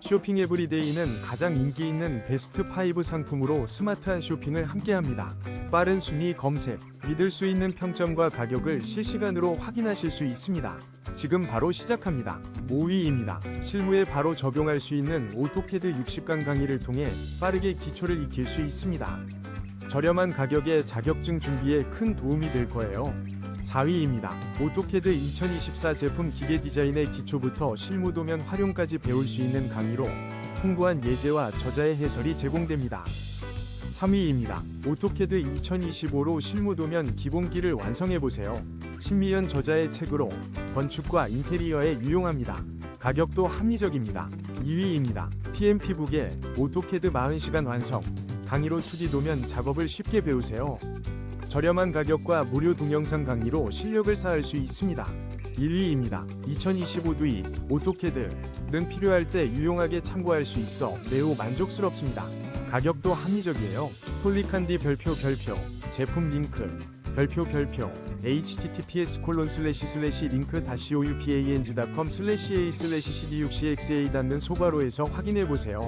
쇼핑 에브리데이는 가장 인기 있는 베스트 5 상품으로 스마트한 쇼핑을 함께합니다. 빠른 순위 검색, 믿을 수 있는 평점과 가격을 실시간으로 확인하실 수 있습니다. 지금 바로 시작합니다. 5위입니다. 실무에 바로 적용할 수 있는 오토캐드 60강 강의를 통해 빠르게 기초를 익힐 수 있습니다. 저렴한 가격에 자격증 준비에 큰 도움이 될 거예요. 4위입니다. 오토캐드 2024 제품 기계 디자인의 기초부터 실무 도면 활용까지 배울 수 있는 강의로 풍부한 예제와 저자의 해설이 제공됩니다. 3위입니다. 오토캐드 2025로 실무 도면 기본기를 완성해 보세요. 신미연 저자의 책으로 건축과 인테리어에 유용합니다. 가격도 합리적입니다. 2위입니다. PMP북의 오토캐드 40시간 완성 강의로 2D 도면 작업을 쉽게 배우세요. 저렴한 가격과 무료 동영상 강의로 실력을 쌓을 수 있습니다. 1위입니다. 2025두이 오토캐드 는 필요할 때 유용하게 참고할 수 있어 매우 만족스럽습니다. 가격도 합리적이에요. 톨리칸디 별표 별표 제품 링크 별표 별표 https 콜론 슬래시 슬래시 링크 다시 oupang.com 슬래시 a 슬래시 cd6cxa 닿는 소괄호에서 확인해 보세요.